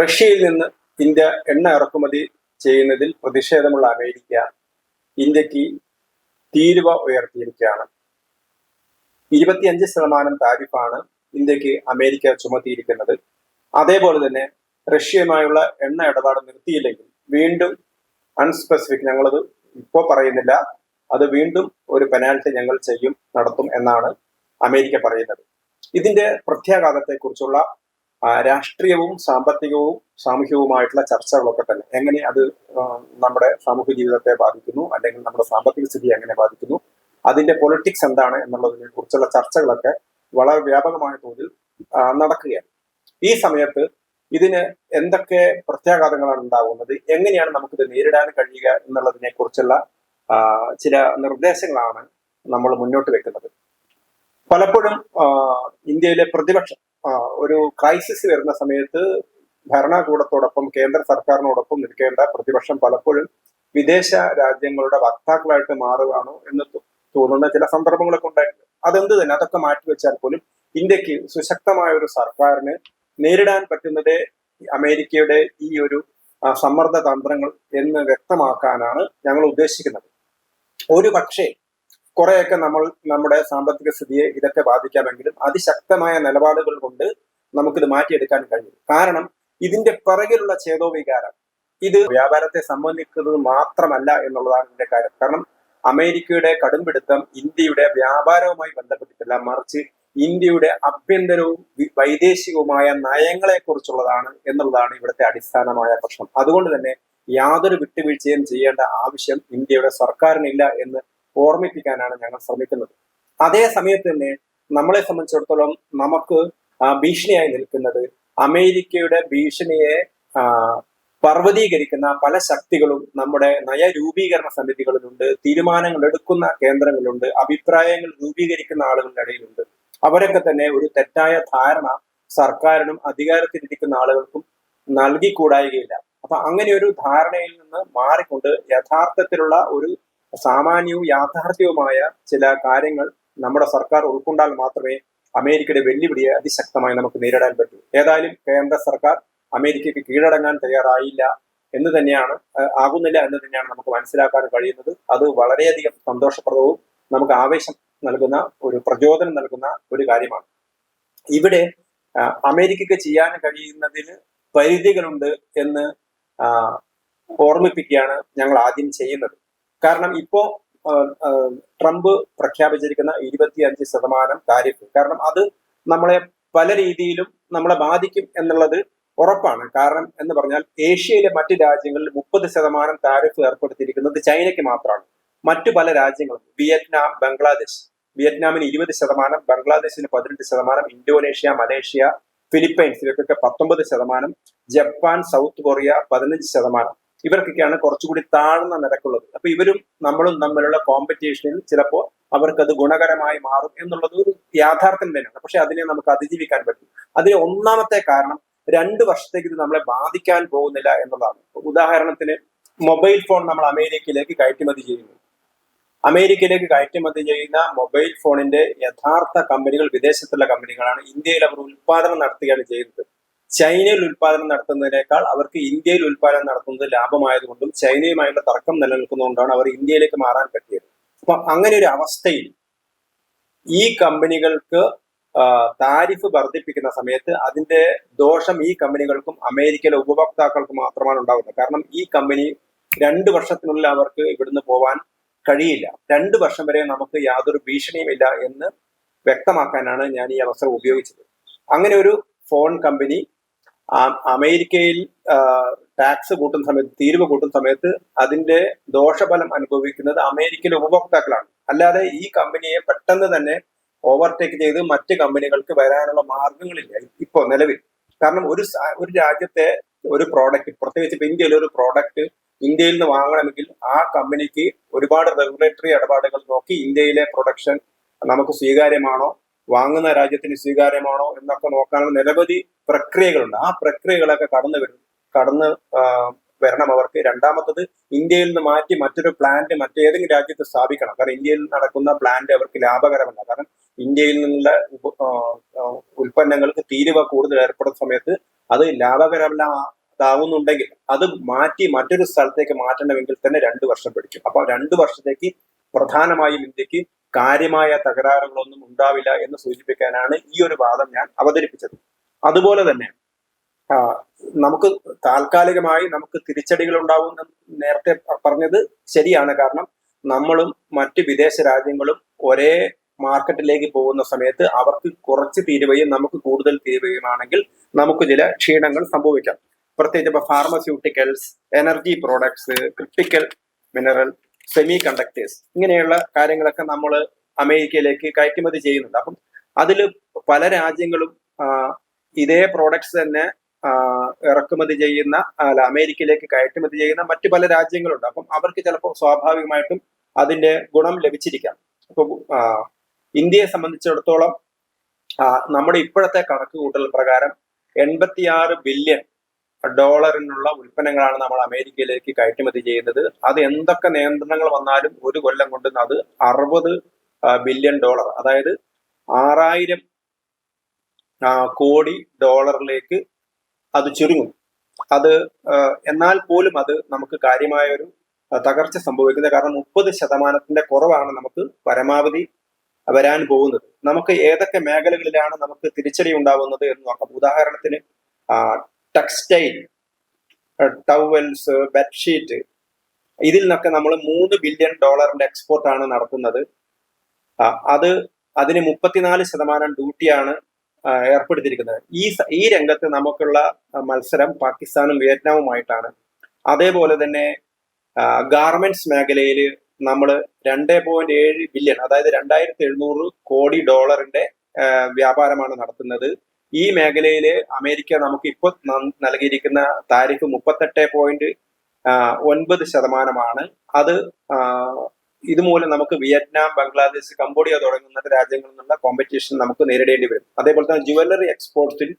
റഷ്യയിൽ നിന്ന് ഇന്ത്യ എണ്ണ ഇറക്കുമതി ചെയ്യുന്നതിൽ പ്രതിഷേധമുള്ള അമേരിക്ക ഇന്ത്യയ്ക്ക് തീരുവ ഉയർത്തിയിരിക്കുകയാണ്. ഇരുപത്തിയഞ്ച് ശതമാനം താരിഫാണ് ഇന്ത്യയ്ക്ക് അമേരിക്ക ചുമത്തിയിരിക്കുന്നത്. അതേപോലെ തന്നെ റഷ്യയുമായുള്ള എണ്ണ ഇടപാട് നിർത്തിയില്ലെങ്കിൽ വീണ്ടും അൺസ്പെസിഫിക് ഞങ്ങളത് ഇപ്പോൾ പറയുന്നില്ല. അത് വീണ്ടും ഒരു പെനാൽറ്റി ഞങ്ങൾ ചെയ്യും നടത്തും എന്നാണ് അമേരിക്ക പറയുന്നത്. ഇതിന്റെ പ്രത്യാഘാതത്തെക്കുറിച്ചുള്ള രാഷ്ട്രീയവും സാമ്പത്തികവും സാമൂഹികവുമായിട്ടുള്ള ചർച്ചകളൊക്കെ തന്നെ എങ്ങനെ അത് നമ്മുടെ സാമൂഹ്യ ജീവിതത്തെ ബാധിക്കുന്നു അല്ലെങ്കിൽ നമ്മുടെ സാമ്പത്തിക സ്ഥിതി എങ്ങനെ ബാധിക്കുന്നു അതിന്റെ പൊളിറ്റിക്സ് എന്താണ് എന്നുള്ളതിനെ കുറിച്ചുള്ള ചർച്ചകളൊക്കെ വളരെ വ്യാപകമായ തോതിൽ നടക്കുകയാണ്. ഈ സമയത്ത് ഇതിന് എന്തൊക്കെ പ്രത്യാഘാതങ്ങളാണ് ഉണ്ടാകുന്നത് എങ്ങനെയാണ് നമുക്കിത് നേരിടാൻ കഴിയുക എന്നുള്ളതിനെ കുറിച്ചുള്ള ചില നിർദ്ദേശങ്ങളാണ് നമ്മൾ മുന്നോട്ട് വെക്കുന്നത്. പലപ്പോഴും ഇന്ത്യയിലെ പ്രതിപക്ഷം ഒരു ക്രൈസിസ് വരുന്ന സമയത്ത് ഭരണകൂടത്തോടൊപ്പം കേന്ദ്ര സർക്കാരിനോടൊപ്പം നിൽക്കേണ്ട പ്രതിപക്ഷം പലപ്പോഴും വിദേശ രാജ്യങ്ങളുടെ വക്താക്കളായിട്ട് മാറുകയാണോ എന്ന് തോന്നുന്ന ചില സന്ദർഭങ്ങളൊക്കെ ഉണ്ടായിട്ടുണ്ട്. അതെന്ത് തന്നെ? അതൊക്കെ മാറ്റിവെച്ചാൽ പോലും ഇന്ത്യയ്ക്ക് സുശക്തമായ ഒരു സർക്കാരിന് നേരിടാൻ പറ്റുന്നത് അമേരിക്കയുടെ ഈ ഒരു സമ്മർദ്ദ തന്ത്രങ്ങൾ എന്ന് വ്യക്തമാക്കാനാണ് ഞങ്ങൾ ഉദ്ദേശിക്കുന്നത്. ഒരു പക്ഷേ കുറെയൊക്കെ നമ്മൾ നമ്മുടെ സാമ്പത്തിക സ്ഥിതിയെ ഇതൊക്കെ ബാധിക്കാമെങ്കിലും അതിശക്തമായ നിലപാടുകൾ കൊണ്ട് നമുക്കിത് മാറ്റിയെടുക്കാൻ കഴിയും കാരണം ഇതിന്റെ പിറകിലുള്ള ചേതോവികാരം ഇത് വ്യാപാരത്തെ സംബന്ധിക്കുന്നത് മാത്രമല്ല എന്നുള്ളതാണ് ഇതിന്റെ കാര്യം. കാരണം അമേരിക്കയുടെ കടുംപിടുത്തം ഇന്ത്യയുടെ വ്യാപാരവുമായി ബന്ധപ്പെട്ടിട്ടില്ല. മറിച്ച് ഇന്ത്യയുടെ ആഭ്യന്തരവും വൈദേശികവുമായ നയങ്ങളെ കുറിച്ചുള്ളതാണ് എന്നുള്ളതാണ് ഇവിടുത്തെ അടിസ്ഥാനമായ പ്രശ്നം. അതുകൊണ്ട് തന്നെ യാതൊരു വിട്ടുവീഴ്ചയും ചെയ്യേണ്ട ആവശ്യം ഇന്ത്യയുടെ സർക്കാരിനില്ല എന്ന് ഓർമ്മിപ്പിക്കാനാണ് ഞങ്ങൾ ശ്രമിക്കുന്നത്. അതേ സമയത്ത് തന്നെ നമ്മളെ സംബന്ധിച്ചിടത്തോളം നമുക്ക് ഭീഷണിയായി നിൽക്കുന്നത് അമേരിക്കയുടെ ഭീഷണിയെ പർവതീകരിക്കുന്ന പല ശക്തികളും നമ്മുടെ നയരൂപീകരണ സമിതികളിലുണ്ട് തീരുമാനങ്ങൾ എടുക്കുന്ന കേന്ദ്രങ്ങളുണ്ട് അഭിപ്രായങ്ങൾ രൂപീകരിക്കുന്ന ആളുകളുടെ ഇടയിലുണ്ട്. അവരൊക്കെ തന്നെ ഒരു തെറ്റായ ധാരണ സർക്കാരിനും അധികാരത്തിലിരിക്കുന്ന ആളുകൾക്കും നൽകിക്കൂടായികയില്ല. അപ്പൊ അങ്ങനെ ഒരു ധാരണയിൽ നിന്ന് മാറിക്കൊണ്ട് യഥാർത്ഥത്തിലുള്ള ഒരു സാമാന്യവും യാഥാർത്ഥ്യവുമായ ചില കാര്യങ്ങൾ നമ്മുടെ സർക്കാർ ഉൾക്കൊണ്ടാൽ മാത്രമേ അമേരിക്കയുടെ വെല്ലുവിളിയെ അതിശക്തമായി നമുക്ക് നേരിടാൻ പറ്റൂ. ഏതായാലും കേന്ദ്ര സർക്കാർ അമേരിക്കയ്ക്ക് കീഴടങ്ങാൻ തയ്യാറായില്ല എന്ന് തന്നെയാണ് ആകുന്നില്ല എന്ന് തന്നെയാണ് നമുക്ക് മനസ്സിലാക്കാൻ കഴിയുന്നത്. അത് വളരെയധികം സന്തോഷപ്രദവും നമുക്ക് ആവേശം നൽകുന്ന ഒരു പ്രചോദനം നൽകുന്ന ഒരു കാര്യമാണ്. ഇവിടെ അമേരിക്കയ്ക്ക് ചെയ്യാൻ കഴിയുന്നതിന് പരിധികളുണ്ട് എന്ന് ഓർമ്മിപ്പിക്കുകയാണ് ഞങ്ങൾ ആദ്യം ചെയ്യുന്നത്. കാരണം ഇപ്പോ ട്രംപ് പ്രഖ്യാപിച്ചിരിക്കുന്ന ഇരുപത്തിയഞ്ച് ശതമാനം താരിഫ് കാരണം അത് നമ്മളെ പല രീതിയിലും നമ്മളെ ബാധിക്കും എന്നുള്ളത് ഉറപ്പാണ്. കാരണം എന്ന് പറഞ്ഞാൽ ഏഷ്യയിലെ മറ്റ് രാജ്യങ്ങളിൽ മുപ്പത് ശതമാനം താരിഫ് ഏർപ്പെടുത്തിയിരിക്കുന്നത് ചൈനയ്ക്ക് മാത്രമാണ്. മറ്റു പല രാജ്യങ്ങളും വിയറ്റ്നാം ബംഗ്ലാദേശ്. വിയറ്റ്നാമിന് ഇരുപത് ശതമാനം ബംഗ്ലാദേശിന് പതിനെട്ട് ശതമാനം ഇന്തോനേഷ്യ മലേഷ്യ ഫിലിപ്പൈൻസ് ഇവർക്കൊക്കെ പത്തൊമ്പത് ശതമാനം ജപ്പാൻ സൗത്ത് കൊറിയ പതിനഞ്ച് ശതമാനം. ഇവർക്കൊക്കെയാണ് കുറച്ചുകൂടി താഴ്ന്ന നിരക്കുള്ളത്. അപ്പൊ ഇവരും നമ്മളും തമ്മിലുള്ള കോമ്പറ്റീഷനിൽ ചിലപ്പോൾ അവർക്കത് ഗുണകരമായി മാറും എന്നുള്ളത് ഒരു യാഥാർത്ഥ്യം തന്നെയാണ്. പക്ഷെ അതിനെ നമുക്ക് അതിജീവിക്കാൻ പറ്റും. അതിന് ഒന്നാമത്തെ കാരണം രണ്ട് വർഷത്തേക്ക് ഇത് നമ്മളെ ബാധിക്കാൻ പോകുന്നില്ല എന്നുള്ളതാണ്. ഉദാഹരണത്തിന് മൊബൈൽ ഫോൺ നമ്മൾ അമേരിക്കയിലേക്ക് കയറ്റുമതി ചെയ്യുന്നു. അമേരിക്കയിലേക്ക് കയറ്റുമതി ചെയ്യുന്ന മൊബൈൽ ഫോണിന്റെ യഥാർത്ഥ കമ്പനികൾ വിദേശത്തുള്ള കമ്പനികളാണ്. ഇന്ത്യയിൽ അവർ ഉൽപാദനം നടത്തുകയാണ് ചെയ്യുന്നത്. ചൈനയിൽ ഉൽപാദനം നടത്തുന്നതിനേക്കാൾ അവർക്ക് ഇന്ത്യയിൽ ഉൽപാദനം നടത്തുന്നത് ലാഭമായതുകൊണ്ടും ചൈനയുമായുള്ള തർക്കം നിലനിൽക്കുന്നതുകൊണ്ടാണ് അവർ ഇന്ത്യയിലേക്ക് മാറാൻ പറ്റിയത്. അപ്പൊ അങ്ങനെ ഒരു അവസ്ഥയിൽ ഈ കമ്പനികൾക്ക് താരിഫ് വർദ്ധിപ്പിക്കുന്ന സമയത്ത് അതിന്റെ ദോഷം ഈ കമ്പനികൾക്കും അമേരിക്കയിലെ ഉപഭോക്താക്കൾക്ക് മാത്രമാണ് ഉണ്ടാകുന്നത് കാരണം ഈ കമ്പനി രണ്ട് വർഷത്തിനുള്ളിൽ അവർക്ക് ഇവിടുന്ന് പോവാൻ കഴിയില്ല. രണ്ട് വർഷം വരെ നമുക്ക് യാതൊരു ഭീഷണിയുമില്ല എന്ന് വ്യക്തമാക്കാനാണ് ഞാൻ ഈ അവസരം ഉപയോഗിച്ചത്. അങ്ങനെ ഒരു ഫോൺ കമ്പനി അമേരിക്കയിൽ ടാക്സ് കൂട്ടുന്ന സമയത്ത് തീരുവ കൂട്ടുന്ന സമയത്ത് അതിന്റെ ദോഷഫലം അനുഭവിക്കുന്നത് അമേരിക്കയിലെ ഉപഭോക്താക്കളാണ്. അല്ലാതെ ഈ കമ്പനിയെ പെട്ടെന്ന് തന്നെ ഓവർടേക്ക് ചെയ്ത് മറ്റ് കമ്പനികൾക്ക് വരാനുള്ള മാർഗങ്ങളില്ല ഇപ്പോ നിലവിൽ. കാരണം ഒരു ഒരു രാജ്യത്തെ ഒരു പ്രോഡക്റ്റ് പ്രത്യേകിച്ച് ഇപ്പൊ ഇന്ത്യയിലെ ഒരു പ്രോഡക്റ്റ് ഇന്ത്യയിൽ നിന്ന് വാങ്ങണമെങ്കിൽ ആ കമ്പനിക്ക് ഒരുപാട് റെഗുലേറ്ററി ഇടപാടുകൾ നോക്കി ഇന്ത്യയിലെ പ്രൊഡക്ഷൻ നമുക്ക് സ്വീകാര്യമാണോ വാങ്ങുന്ന രാജ്യത്തിന് സ്വീകാര്യമാണോ എന്നൊക്കെ നോക്കാനുള്ള നിരവധി പ്രക്രിയകളുണ്ട്. ആ പ്രക്രിയകളൊക്കെ കടന്നു വരും. കടന്ന് വരണം അവർക്ക്. രണ്ടാമത്തത് ഇന്ത്യയിൽ നിന്ന് മാറ്റി മറ്റൊരു പ്ലാന്റ് മറ്റേതെങ്കിലും രാജ്യത്ത് സ്ഥാപിക്കണം. കാരണം ഇന്ത്യയിൽ നടക്കുന്ന പ്ലാന്റ് അവർക്ക് ലാഭകരമല്ല. കാരണം ഇന്ത്യയിൽ നിന്നുള്ള ഉൽപ്പന്നങ്ങൾക്ക് തീരുവ കൂടുതൽ ഏർപ്പെടുന്ന സമയത്ത് അത് ലാഭകരമല്ല ഇതാവുന്നുണ്ടെങ്കിൽ അത് മാറ്റി മറ്റൊരു സ്ഥലത്തേക്ക് മാറ്റണമെങ്കിൽ തന്നെ രണ്ടു വർഷം പിടിക്കും. അപ്പൊ രണ്ടു വർഷത്തേക്ക് പ്രധാനമായും ഇന്ത്യയ്ക്ക് കാര്യമായ തകരാറുകളൊന്നും ഉണ്ടാവില്ല എന്ന് സൂചിപ്പിക്കാനാണ് ഈ ഒരു വാദം ഞാൻ അവതരിപ്പിച്ചത്. അതുപോലെ തന്നെ നമുക്ക് താൽക്കാലികമായി നമുക്ക് തിരിച്ചടികൾ ഉണ്ടാവും നേരത്തെ പറഞ്ഞത് ശരിയാണ്. കാരണം നമ്മളും മറ്റ് വിദേശ രാജ്യങ്ങളും ഒരേ മാർക്കറ്റിലേക്ക് പോകുന്ന സമയത്ത് അവർക്ക് കുറച്ച് തീരുവയും നമുക്ക് കൂടുതൽ തീരുവയുമാണെങ്കിൽ നമുക്ക് ചില ക്ഷീണങ്ങൾ സംഭവിക്കാം. പ്രത്യേകിച്ച് ഇപ്പൊ pharmaceuticals energy products critical mineral semiconductors ഇങ്ങനെയുള്ള കാര്യങ്ങളൊക്കെ നമ്മൾ അമേരിക്കയിലേക്ക് കയറ്റുമതി ചെയ്യുന്നുണ്ട്. അപ്പം അതിൽ പല രാജ്യങ്ങളും ഇതേ പ്രോഡക്ട്സ് തന്നെ ഇറക്കുമതി ചെയ്യുന്ന അല്ല അമേരിക്കയിലേക്ക് കയറ്റുമതി ചെയ്യുന്ന മറ്റു പല രാജ്യങ്ങളുണ്ട്. അപ്പം അവർക്ക് ചിലപ്പോൾ സ്വാഭാവികമായിട്ടും അതിന്റെ ഗുണം ലഭിച്ചിരിക്കാം. അപ്പോൾ ഇന്ത്യയെ സംബന്ധിച്ചിടത്തോളം നമ്മുടെ ഇപ്പോഴത്തെ കണക്ക് കൂട്ടൽ പ്രകാരം എൺപത്തിയാറ് ബില്യൺ ഡോളറിനുള്ള ഉൽപ്പന്നങ്ങളാണ് നമ്മൾ അമേരിക്കയിലേക്ക് കയറ്റുമതി ചെയ്യുന്നത്. അത് എന്തൊക്കെ നിയന്ത്രണങ്ങൾ വന്നാലും ഒരു കൊല്ലം കൊണ്ട് അത് അറുപത് ബില്യൺ ഡോളർ. അതായത് ആറായിരം കോടി ഡോളറിലേക്ക് അത് ചുരുങ്ങും. അത് എന്നാൽ പോലും അത് നമുക്ക് കാര്യമായ ഒരു തകർച്ച സംഭവിക്കുന്നത് കാരണം മുപ്പത് ശതമാനത്തിന്റെ കുറവാണ് നമുക്ക് പരമാവധി വരാൻ പോകുന്നത്. നമുക്ക് ഏതൊക്കെ മേഖലകളിലാണ് നമുക്ക് തിരിച്ചടി ഉണ്ടാവുന്നത് എന്ന് നോക്കാം. ഉദാഹരണത്തിന് ടെക്സ്റ്റൈൽ ടവൽസ് ബെഡ്ഷീറ്റ് ഇതിൽ നിന്നൊക്കെ നമ്മൾ മൂന്ന് ബില്യൺ ഡോളറിന്റെ എക്സ്പോർട്ട് ആണ് നടത്തുന്നത്. അത് അതിന് മുപ്പത്തിനാല് ശതമാനം ഡ്യൂട്ടിയാണ് ഏർപ്പെടുത്തിയിരിക്കുന്നത്. ഈ ഈ രംഗത്ത് നമുക്കുള്ള മത്സരം പാകിസ്ഥാനും വിയറ്റ്നാമുമായിട്ടാണ്. അതേപോലെ തന്നെ ഗാർമെന്റ്സ് മേഖലയിൽ നമ്മൾ രണ്ട് പോയിന്റ് ഏഴ് ബില്യൺ അതായത് രണ്ടായിരത്തി എഴുന്നൂറ് കോടി ഡോളറിന്റെ വ്യാപാരമാണ് നടത്തുന്നത്. ഈ മേഖലയിൽ അമേരിക്ക നമുക്ക് ഇപ്പോൾ നൽകിയിരിക്കുന്ന താരിഫ് മുപ്പത്തെട്ട് പോയിന്റ് ഒൻപത് ശതമാനമാണ്. അത് ഇതുമൂലം നമുക്ക് വിയറ്റ്നാം ബംഗ്ലാദേശ് കംബോഡിയ തുടങ്ങുന്ന രാജ്യങ്ങളിൽ നിന്നുള്ള കോമ്പറ്റീഷൻ നമുക്ക് നേരിടേണ്ടി വരും. അതേപോലെ തന്നെ ജുവല്ലറി എക്സ്പോർട്സിൽ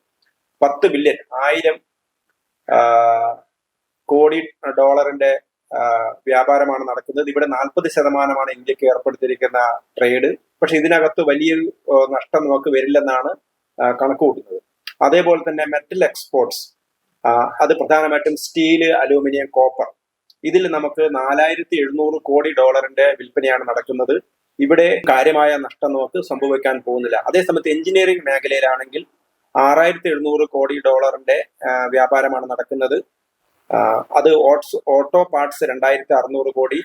പത്ത് ബില്യൺ ആയിരം കോടി ഡോളറിന്റെ വ്യാപാരമാണ് നടക്കുന്നത്. ഇവിടെ നാൽപ്പത് ശതമാനമാണ് ഇന്ത്യയ്ക്ക് ഏർപ്പെടുത്തിയിരിക്കുന്ന ട്രേഡ് പക്ഷെ ഇതിനകത്ത് വലിയൊരു നഷ്ടം നമുക്ക് വരില്ലെന്നാണ് കണക്ക് കൂട്ടുന്നത് അതേപോലെ തന്നെ മെറ്റൽ എക്സ്പോർട്സ് അത് പ്രധാനമായിട്ടും സ്റ്റീൽ അലൂമിനിയം കോപ്പർ ഇതിൽ നമുക്ക് നാലായിരത്തി എഴുന്നൂറ് കോടി ഡോളറിന്റെ വിൽപ്പനയാണ് നടക്കുന്നത്. ഇവിടെ കാര്യമായ നഷ്ടം നമുക്ക് സംഭവിക്കാൻ പോകുന്നില്ല. അതേസമയത്ത് എഞ്ചിനീയറിംഗ് മേഖലയിലാണെങ്കിൽ ആറായിരത്തി എഴുന്നൂറ് കോടി ഡോളറിന്റെ വ്യാപാരമാണ് നടക്കുന്നത്. അത് ഓട്സ് ഓട്ടോ പാർട്സ് രണ്ടായിരത്തി അറുന്നൂറ് കോടി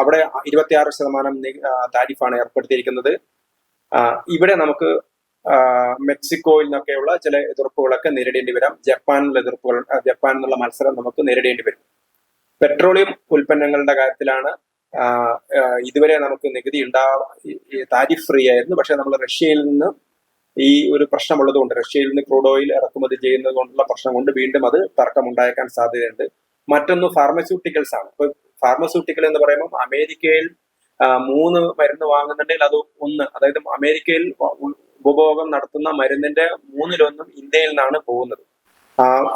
അവിടെ ഇരുപത്തിയാറ് ശതമാനം താരിഫാണ് ഏർപ്പെടുത്തിയിരിക്കുന്നത്. ഇവിടെ നമുക്ക് മെക്സിക്കോയിൽ നിന്നൊക്കെയുള്ള ചില എതിർപ്പുകളൊക്കെ നേരിടേണ്ടി വരാം. ജപ്പാനിലുള്ള എതിർപ്പുകൾ ജപ്പാൻ എന്നുള്ള മത്സരം നമുക്ക് നേരിടേണ്ടി വരും. പെട്രോളിയം ഉൽപ്പന്നങ്ങളുടെ കാര്യത്തിലാണ് ഇതുവരെ നമുക്ക് നികുതി ഉണ്ടാ താരിഫ് ഫ്രീ ആയിരുന്നു. പക്ഷെ നമ്മൾ റഷ്യയിൽ നിന്ന് ഈ ഒരു പ്രശ്നമുള്ളത് കൊണ്ട് റഷ്യയിൽ നിന്ന് ക്രൂഡ് ഓയിൽ ഇറക്കുമതി ചെയ്യുന്നത് കൊണ്ടുള്ള പ്രശ്നം കൊണ്ട് വീണ്ടും അത് തർക്കം ഉണ്ടായേക്കാൻ സാധ്യതയുണ്ട്. മറ്റൊന്ന് ഫാർമസ്യൂട്ടിക്കൽസ് ആണ്. ഇപ്പൊ ഫാർമസ്യൂട്ടിക്കൽ എന്ന് പറയുമ്പോൾ അമേരിക്കയിൽ മൂന്ന് മരുന്ന് വാങ്ങുന്നുണ്ടെങ്കിൽ അത് ഒന്ന് അതായത് അമേരിക്കയിൽ ഉപഭോഗം നടത്തുന്ന മരുന്നിന്റെ മൂന്നിലൊന്നും ഇന്ത്യയിൽ നിന്നാണ് പോകുന്നത്.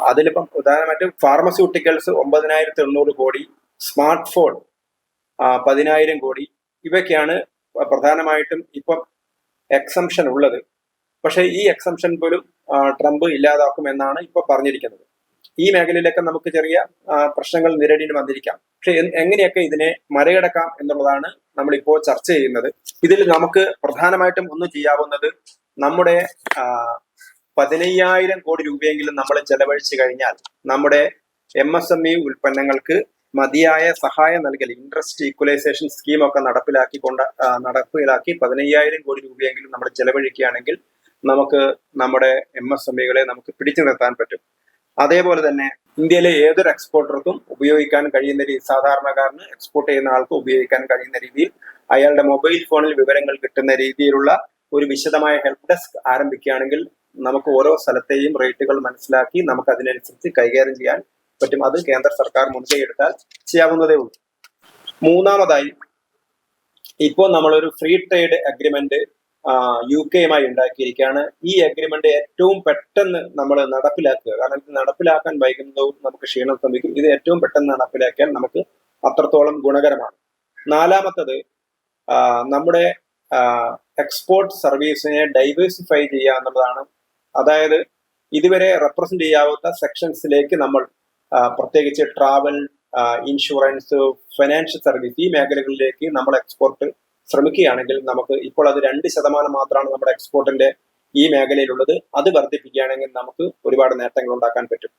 അതിലിപ്പം ഉദാഹരണമായിട്ട് ഫാർമസ്യൂട്ടിക്കൽസ് ഒമ്പതിനായിരത്തി എണ്ണൂറ് കോടി സ്മാർട്ട് ഫോൺ പതിനായിരം കോടി ഇവയൊക്കെയാണ് പ്രധാനമായിട്ടും ഇപ്പം എക്സംഷൻ ഉള്ളത്. പക്ഷേ ഈ എക്സംഷൻ പോലും ട്രംപ് ഇല്ലാതാക്കും എന്നാണ് ഇപ്പൊ പറഞ്ഞിരിക്കുന്നത്. ഈ മേഖലയിലൊക്കെ നമുക്ക് ചെറിയ പ്രശ്നങ്ങൾ നേരിടേണ്ടി വന്നിരിക്കാം. പക്ഷെ എങ്ങനെയൊക്കെ ഇതിനെ മറികടക്കാം എന്നുള്ളതാണ് നമ്മൾ ഇപ്പോൾ ചർച്ച ചെയ്യുന്നത്. ഇതിൽ നമുക്ക് പ്രധാനമായിട്ടും ഒന്ന് ചെയ്യാവുന്നത് നമ്മുടെ പതിനയ്യായിരം കോടി രൂപയെങ്കിലും നമ്മൾ ചെലവഴിച്ചു കഴിഞ്ഞാൽ നമ്മുടെ എം എസ് എം ഇ ഉൽപ്പന്നങ്ങൾക്ക് മതിയായ സഹായം നൽകൽ ഇൻട്രസ്റ്റ് ഈക്വലൈസേഷൻ സ്കീം ഒക്കെ നടപ്പിലാക്കിക്കൊണ്ട് നടപ്പിലാക്കി പതിനയ്യായിരം കോടി രൂപയെങ്കിലും നമ്മൾ ചെലവഴിക്കുകയാണെങ്കിൽ നമുക്ക് നമ്മുടെ എം എസ് എം ഇകളെ നമുക്ക് പിടിച്ചു നിർത്താൻ പറ്റും. അതേപോലെ തന്നെ ഇന്ത്യയിലെ ഏതൊരു എക്സ്പോർട്ടർക്കും ഉപയോഗിക്കാൻ കഴിയുന്ന രീതി സാധാരണക്കാരന് എക്സ്പോർട്ട് ചെയ്യുന്ന ആൾക്ക് ഉപയോഗിക്കാൻ കഴിയുന്ന രീതിയിൽ അയാളുടെ മൊബൈൽ ഫോണിൽ വിവരങ്ങൾ കിട്ടുന്ന രീതിയിലുള്ള ഒരു വിശദമായ ഹെൽപ്പ് ഡെസ്ക് ആരംഭിക്കുകയാണെങ്കിൽ നമുക്ക് ഓരോ സ്ഥലത്തെയും റേറ്റുകൾ മനസ്സിലാക്കി നമുക്ക് അതിനനുസരിച്ച് കൈകാര്യം ചെയ്യാൻ പറ്റും. അത് കേന്ദ്ര സർക്കാർ മുൻകൈ എടുത്താൽ ചെയ്യാവുന്നതേ ഉള്ളൂ. മൂന്നാമതായി ഇപ്പോൾ നമ്മളൊരു ഫ്രീ ട്രേഡ് അഗ്രിമെന്റ് യു കെയുമായി ഉണ്ടാക്കിയിരിക്കുകയാണ്. ഈ അഗ്രിമെന്റ് ഏറ്റവും പെട്ടെന്ന് നമ്മൾ നടപ്പിലാക്കുക. കാരണം ഇത് നടപ്പിലാക്കാൻ വൈകുന്നതും നമുക്ക് ക്ഷീണം സംഭവിക്കും. ഇത് ഏറ്റവും പെട്ടെന്ന് നടപ്പിലാക്കിയാൽ നമുക്ക് അത്രത്തോളം ഗുണകരമാണ്. നാലാമത്തത് നമ്മുടെ എക്സ്പോർട്ട് സർവീസിനെ ഡൈവേഴ്സിഫൈ ചെയ്യുക എന്നുള്ളതാണ്. അതായത് ഇതുവരെ റെപ്രസെന്റ് ചെയ്യാവുന്ന സെക്ഷൻസിലേക്ക് നമ്മൾ പ്രത്യേകിച്ച് ട്രാവൽ ഇൻഷുറൻസ് ഫിനാൻഷ്യൽ സർവീസ് ഈ മേഖലകളിലേക്ക് നമ്മൾ എക്സ്പോർട്ട് ശ്രമിക്കുകയാണെങ്കിൽ നമുക്ക് ഇപ്പോൾ അത് രണ്ട് ശതമാനം മാത്രമാണ് നമ്മുടെ എക്സ്പോർട്ടിന്റെ ഈ മേഖലയിലുള്ളത്. അത് വർദ്ധിപ്പിക്കുകയാണെങ്കിൽ നമുക്ക് ഒരുപാട് നേട്ടങ്ങൾ ഉണ്ടാക്കാൻ പറ്റും.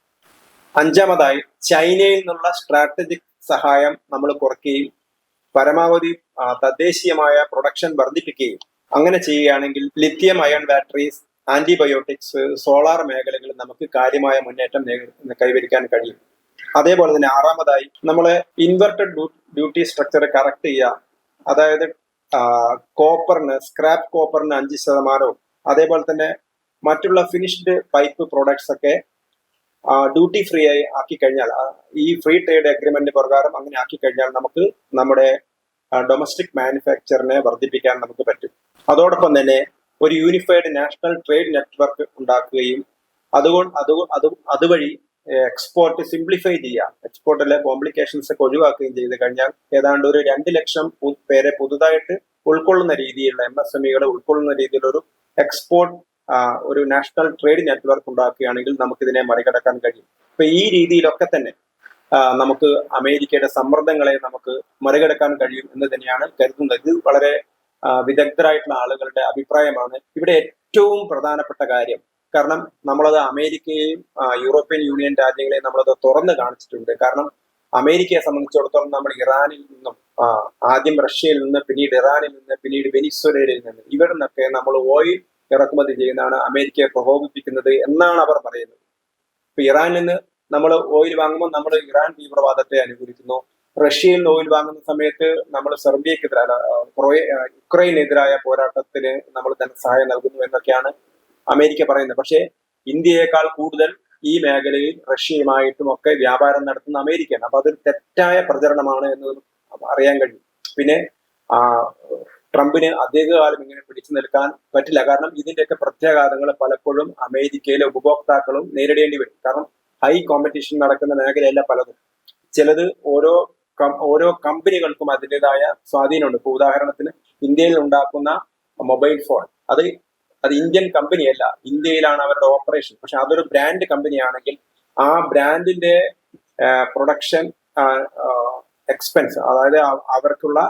അഞ്ചാമതായി ചൈനയിൽ നിന്നുള്ള സ്ട്രാറ്റജിക് സഹായം നമ്മൾ കുറയ്ക്കുകയും പരമാവധി തദ്ദേശീയമായ പ്രൊഡക്ഷൻ വർദ്ധിപ്പിക്കുകയും അങ്ങനെ ചെയ്യുകയാണെങ്കിൽ lithium ion batteries antibiotics solar മേഖലകളിൽ നമുക്ക് കാര്യമായ മുന്നേറ്റം കൈവരിക്കാൻ കഴിയും. അതേപോലെ തന്നെ ആറാമതായി നമ്മൾ ഇൻവെർട്ടഡ് ഡ്യൂട്ടി സ്ട്രക്ചർ കറക്റ്റ് ചെയ്യുക. അതായത് കോപ്പറിന് സ്ക്രാപ്പ് കോപ്പറിന് അഞ്ച് ശതമാനവും. അതേപോലെ തന്നെ മറ്റുള്ള ഫിനിഷ്ഡ് പൈപ്പ് പ്രോഡക്ട്സ് ഒക്കെ ഡ്യൂട്ടി ഫ്രീ ആയി ആക്കി കഴിഞ്ഞാൽ ഈ ഫ്രീ ട്രേഡ് അഗ്രിമെന്റ് പ്രകാരം അങ്ങനെ ആക്കി കഴിഞ്ഞാൽ നമുക്ക് നമ്മുടെ ഡൊമസ്റ്റിക് മാനുഫാക്ചറിനെ വർദ്ധിപ്പിക്കാൻ നമുക്ക് പറ്റും. അതോടൊപ്പം തന്നെ ഒരു യൂണിഫൈഡ് നാഷണൽ ട്രേഡ് നെറ്റ്വർക്ക് ഉണ്ടാക്കുകയും അതുകൊണ്ട് അത് അത് അതുവഴി എക്സ്പോർട്ട് സിംപ്ലിഫൈ ചെയ്യുക എക്സ്പോർട്ടിലെ കോംപ്ലിക്കേഷൻസ് ഒക്കെ ഒഴിവാക്കുകയും ചെയ്ത് കഴിഞ്ഞാൽ ഏതാണ്ട് ഒരു രണ്ട് ലക്ഷം പേരെ പുതുതായിട്ട് ഉൾക്കൊള്ളുന്ന രീതിയിലുള്ള എം എസ് എം ഇകളെ ഉൾക്കൊള്ളുന്ന രീതിയിലൊരു എക്സ്പോർട്ട് ഒരു നാഷണൽ ട്രേഡ് നെറ്റ്വർക്ക് ഉണ്ടാക്കുകയാണെങ്കിൽ നമുക്ക് ഇതിനെ മറികടക്കാൻ കഴിയും. ഇപ്പൊ ഈ രീതിയിലൊക്കെ തന്നെ നമുക്ക് അമേരിക്കയുടെ സമ്മർദ്ദങ്ങളെ നമുക്ക് മറികടക്കാൻ കഴിയും എന്ന് തന്നെയാണ് കരുതുന്നത്. ഇത് വളരെ വിദഗ്ധരായിട്ടുള്ള ആളുകളുടെ അഭിപ്രായമാണ്. ഇവിടെ ഏറ്റവും പ്രധാനപ്പെട്ട കാര്യം കാരണം നമ്മളത് അമേരിക്കയെയും യൂറോപ്യൻ യൂണിയൻ രാജ്യങ്ങളെയും നമ്മളത് തുറന്ന് കാണിച്ചിട്ടുണ്ട്. കാരണം അമേരിക്കയെ സംബന്ധിച്ചിടത്തോളം നമ്മൾ ഇറാനിൽ നിന്നും ആദ്യം റഷ്യയിൽ നിന്ന് പിന്നീട് ഇറാനിൽ നിന്ന് പിന്നീട് വെനിസ്വലയിൽ നിന്ന് ഇവിടെ നിന്നൊക്കെ നമ്മൾ ഓയിൽ ഇറക്കുമതി ചെയ്യുന്നതാണ് അമേരിക്കയെ പ്രകോപിപ്പിക്കുന്നത് എന്നാണ് അവർ പറയുന്നത്. ഇപ്പൊ ഇറാനിൽ നിന്ന് നമ്മൾ ഓയിൽ വാങ്ങുമ്പോൾ നമ്മൾ ഇറാൻ തീവ്രവാദത്തെ അനുകൂലിക്കുന്നു. റഷ്യയിൽ നിന്ന് ഓയിൽ വാങ്ങുന്ന സമയത്ത് നമ്മൾ സെർബിയക്കെതിരായ യുക്രൈനെതിരായ പോരാട്ടത്തിന് നമ്മൾ ധനസഹായം നൽകുന്നു എന്നൊക്കെയാണ് അമേരിക്ക പറയുന്നത്. പക്ഷേ ഇന്ത്യയേക്കാൾ കൂടുതൽ ഈ മേഖലയിൽ റഷ്യയുമായിട്ടും ഒക്കെ വ്യാപാരം നടത്തുന്ന അമേരിക്കയാണ്. അപ്പൊ അതൊരു തെറ്റായ പ്രചരണമാണ് എന്ന് അറിയാൻ കഴിയും. പിന്നെ ട്രംപിന് അധികകാലം ഇങ്ങനെ പിടിച്ചു നിൽക്കാൻ പറ്റില്ല. കാരണം ഇതിന്റെയൊക്കെ പ്രത്യാഘാതങ്ങൾ പലപ്പോഴും അമേരിക്കയിലെ ഉപഭോക്താക്കളും നേരിടേണ്ടി വരും. കാരണം ഹൈ കോമ്പറ്റീഷൻ നടക്കുന്ന മേഖലയല്ല പലതും. ചിലത് ഓരോ ഓരോ കമ്പനികൾക്കും അതിന്റെതായ സ്വാധീനമുണ്ട്. ഇപ്പൊ ഉദാഹരണത്തിന് ഇന്ത്യയിൽ ഉണ്ടാക്കുന്ന മൊബൈൽ ഫോൺ. അത് അത് ഇന്ത്യൻ കമ്പനിയല്ല. ഇന്ത്യയിലാണ് അവരുടെ ഓപ്പറേഷൻ. പക്ഷെ അതൊരു ബ്രാൻഡ് കമ്പനിയാണെങ്കിൽ ആ ബ്രാൻഡിന്റെ പ്രൊഡക്ഷൻ എക്സ്പെൻസ് അതായത് അവർക്കുള്ള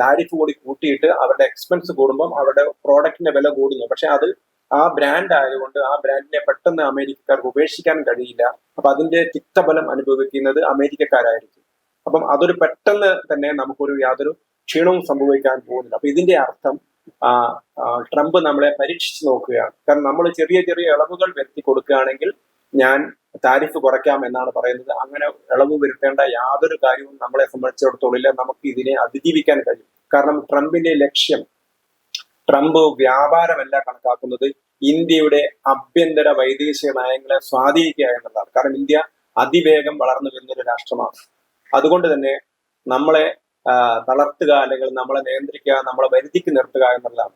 താരിഫ് കൂടി കൂട്ടിയിട്ട് അവരുടെ എക്സ്പെൻസ് കൂടുമ്പം അവരുടെ പ്രോഡക്റ്റിന്റെ വില കൂടുന്നു. പക്ഷെ അത് ആ ബ്രാൻഡ് ആയതുകൊണ്ട് ആ ബ്രാൻഡിനെ പെട്ടെന്ന് അമേരിക്കക്കാർക്ക് ഉപേക്ഷിക്കാൻ കഴിയില്ല. അപ്പൊ അതിന്റെ തിക്തഫലം അനുഭവിക്കുന്നത് അമേരിക്കക്കാരായിരിക്കും. അപ്പം അതൊരു പെട്ടെന്ന് തന്നെ നമുക്കൊരു യാതൊരു ക്ഷീണവും സംഭവിക്കാൻ പോകുന്നില്ല. അപ്പൊ ഇതിന്റെ അർത്ഥം ട്രംപ് നമ്മളെ പരീക്ഷിച്ചു നോക്കുകയാണ്. കാരണം നമ്മൾ ചെറിയ ചെറിയ ഇളവുകൾ വരുത്തി കൊടുക്കുകയാണെങ്കിൽ ഞാൻ താരിഫ് കുറയ്ക്കാം എന്നാണ് പറയുന്നത്. അങ്ങനെ ഇളവ് വരുത്തേണ്ട യാതൊരു കാര്യവും നമ്മളെ സംബന്ധിച്ചിടത്തോളം നമുക്ക് ഇതിനെ അതിജീവിക്കാൻ കഴിയും. കാരണം ട്രംപിന്റെ ലക്ഷ്യം ട്രംപ് വ്യാപാരമല്ല കണക്കാക്കുന്നത്. ഇന്ത്യയുടെ ആഭ്യന്തര വൈദേശിക നയങ്ങളെ സ്വാധീനിക്കുക എന്നതാണ് കാരണം ഇന്ത്യ അതിവേഗം വളർന്നു വരുന്ന ഒരു രാഷ്ട്രമാണ്. അതുകൊണ്ട് തന്നെ നമ്മളെ തളർത്തുക അല്ലെങ്കിൽ നമ്മളെ നിയന്ത്രിക്കുക നമ്മളെ വരുതിക്ക് നിർത്തുക എന്നുള്ളതാണ്.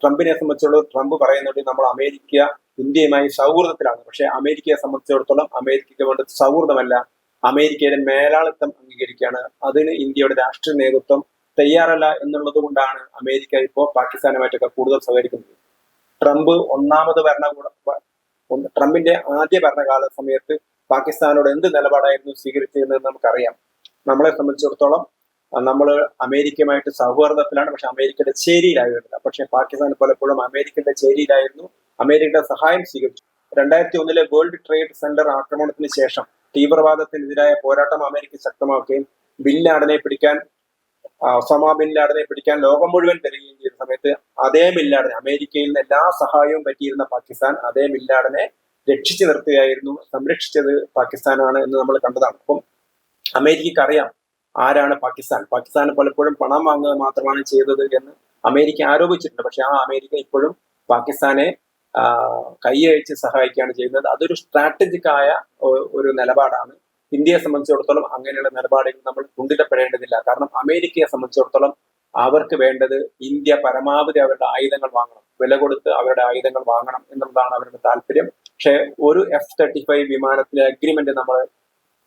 ട്രംപിനെ സംബന്ധിച്ചുള്ള ട്രംപ് പറയുന്നത് നമ്മൾ അമേരിക്ക ഇന്ത്യയുമായി സൗഹൃദത്തിലാണ്. പക്ഷെ അമേരിക്കയെ സംബന്ധിച്ചിടത്തോളം അമേരിക്കയ്ക്ക് വേണ്ട സൗഹൃദമല്ല. അമേരിക്കയുടെ മേലാളിത്തം അംഗീകരിക്കുകയാണ്. അതിന് ഇന്ത്യയുടെ രാഷ്ട്രീയ നേതൃത്വം തയ്യാറല്ല എന്നുള്ളത് കൊണ്ടാണ് അമേരിക്ക ഇപ്പോൾ പാകിസ്ഥാനുമായിട്ടൊക്കെ കൂടുതൽ സഹകരിക്കുന്നത്. ട്രംപ് ഒന്നാമത് ഭരണകൂട ട്രംപിന്റെ ആദ്യ ഭരണകാല സമയത്ത് പാകിസ്ഥാനോട് എന്ത് നിലപാടായിരുന്നു സ്വീകരിച്ചിരുന്നത് നമുക്കറിയാം. നമ്മളെ സംബന്ധിച്ചിടത്തോളം നമ്മൾ അമേരിക്കയുമായിട്ട് സൗഹൃദത്തിലാണ്. പക്ഷെ അമേരിക്കയുടെ ചേരിയിലായിരുന്നില്ല. പക്ഷെ പാകിസ്ഥാൻ പലപ്പോഴും അമേരിക്കയുടെ ചേരിയിലായിരുന്നു. അമേരിക്കയുടെ സഹായം സ്വീകരിച്ചു. രണ്ടായിരത്തി ഒന്നിലെ വേൾഡ് ട്രേഡ് സെന്റർ ആക്രമണത്തിന് ശേഷം തീവ്രവാദത്തിനെതിരായ പോരാട്ടം അമേരിക്ക ശക്തമാക്കുകയും ബിൻ ലാഡനെ പിടിക്കാൻ ഒസാമ ബിൻ ലാഡനെ പിടിക്കാൻ ലോകം മുഴുവൻ തിരയുകയും ചെയ്ത സമയത്ത് അതേ ബിൻ അമേരിക്കയിൽ നിന്ന് എല്ലാ സഹായവും പറ്റിയിരുന്ന പാകിസ്ഥാൻ അതേ ബിൻ ലാഡനെ രക്ഷിച്ചു നിർത്തുകയായിരുന്നു സംരക്ഷിച്ചത് പാകിസ്ഥാനാണ് എന്ന് നമ്മൾ കണ്ടതാണ്. അപ്പം അമേരിക്കക്ക് അറിയാം ആരാണ് പാകിസ്ഥാൻ. പാകിസ്ഥാൻ പലപ്പോഴും പണം വാങ്ങുക മാത്രമാണ് ചെയ്തത് എന്ന് അമേരിക്ക ആരോപിച്ചിട്ടുണ്ട്. പക്ഷെ ആ അമേരിക്ക ഇപ്പോഴും പാകിസ്ഥാനെ ആ, കൈയഴിച്ച് സഹായിക്കുകയാണ് ചെയ്യുന്നത്. അതൊരു സ്ട്രാറ്റജിക് ആയ ഒരു നിലപാടാണ്. ഇന്ത്യയെ സംബന്ധിച്ചിടത്തോളം അങ്ങനെയുള്ള നിലപാടുകൾ നമ്മൾ കുണ്ടിടപ്പെടേണ്ടതില്ല കാരണം അമേരിക്കയെ സംബന്ധിച്ചിടത്തോളം അവർക്ക് വേണ്ടത് ഇന്ത്യ പരമാവധി അവരുടെ ആയുധങ്ങൾ വാങ്ങണം. വില കൊടുത്ത് അവരുടെ ആയുധങ്ങൾ വാങ്ങണം എന്നുള്ളതാണ് അവരുടെ താല്പര്യം. പക്ഷേ ഒരു എഫ് തേർട്ടി ഫൈവ് വിമാനത്തിലെ അഗ്രിമെന്റ് നമ്മൾ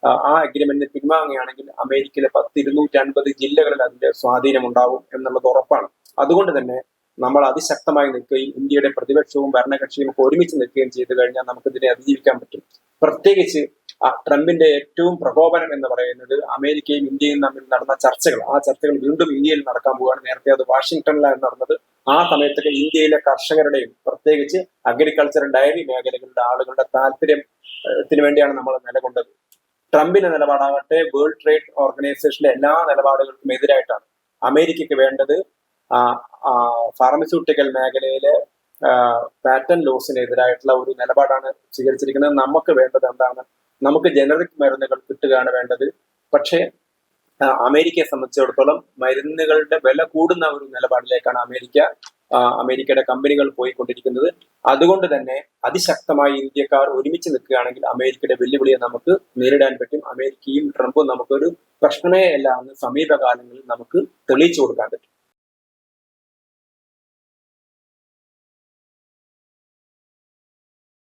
ആ അഗ്രിമെന്റിന് പിൻവാങ്ങുകയാണെങ്കിൽ അമേരിക്കയിലെ പത്ത് ഇരുന്നൂറ്റി അൻപത് ജില്ലകളിൽ അതിന്റെ സ്വാധീനം ഉണ്ടാവും എന്നുള്ളത് ഉറപ്പാണ്. അതുകൊണ്ട് തന്നെ നമ്മൾ അതിശക്തമായി നിൽക്കുകയും ഇന്ത്യയുടെ പ്രതിപക്ഷവും ഭരണകക്ഷിയും ഒക്കെ ഒരുമിച്ച് നിൽക്കുകയും ചെയ്തു കഴിഞ്ഞാൽ നമുക്ക് ഇതിനെ അതിജീവിക്കാൻ പറ്റും. പ്രത്യേകിച്ച് ട്രംപിന്റെ ഏറ്റവും പ്രകോപനം എന്ന് പറയുന്നത് അമേരിക്കയും ഇന്ത്യയും തമ്മിൽ നടന്ന ചർച്ചകൾ. ആ ചർച്ചകൾ വീണ്ടും ഇന്ത്യയിൽ നടക്കാൻ പോവുകയാണ്. നേരത്തെ അത് വാഷിംഗ്ടണിലാണ് നടന്നത്. ആ സമയത്തൊക്കെ ഇന്ത്യയിലെ കർഷകരുടെയും പ്രത്യേകിച്ച് അഗ്രികൾച്ചർ ഡയറി മേഖലകളുടെ ആളുകളുടെ താല്പര്യത്തിന് വേണ്ടിയാണ് നമ്മൾ നിലകൊണ്ടത്. ട്രംപിന്റെ നിലപാടാകട്ടെ വേൾഡ് ട്രേഡ് ഓർഗനൈസേഷന്റെ എല്ലാ നിലപാടുകൾക്കും എതിരായിട്ടാണ് അമേരിക്കയ്ക്ക് വേണ്ടത് ഫാർമസ്യൂട്ടിക്കൽ മേഖലയിലെ പാറ്റേൺ ലോസിനെതിരായിട്ടുള്ള ഒരു നിലപാടാണ് സ്വീകരിച്ചിരിക്കുന്നത്. നമുക്ക് വേണ്ടത് എന്താണ്? നമുക്ക് ജനറിക് മരുന്നുകൾ കിട്ടുകയാണ് വേണ്ടത്. പക്ഷേ അമേരിക്കയെ സംബന്ധിച്ചിടത്തോളം മരുന്നുകളുടെ വില കൂടുന്ന ഒരു നിലപാടിലേക്കാണ് അമേരിക്ക അമേരിക്കയുടെ കമ്പനികൾ പോയിക്കൊണ്ടിരിക്കുന്നത്. അതുകൊണ്ട് തന്നെ അതിശക്തമായി ഇന്ത്യക്കാർ ഒരുമിച്ച് നിൽക്കുകയാണെങ്കിൽ അമേരിക്കയുടെ വെല്ലുവിളിയെ നമുക്ക് നേരിടാൻ പറ്റും. അമേരിക്കയും ട്രംപും നമുക്കൊരു പ്രശ്നമേ അല്ല എന്ന് സമീപകാലങ്ങളിൽ നമുക്ക് തെളിയിച്ചു കൊടുക്കാൻ പറ്റും.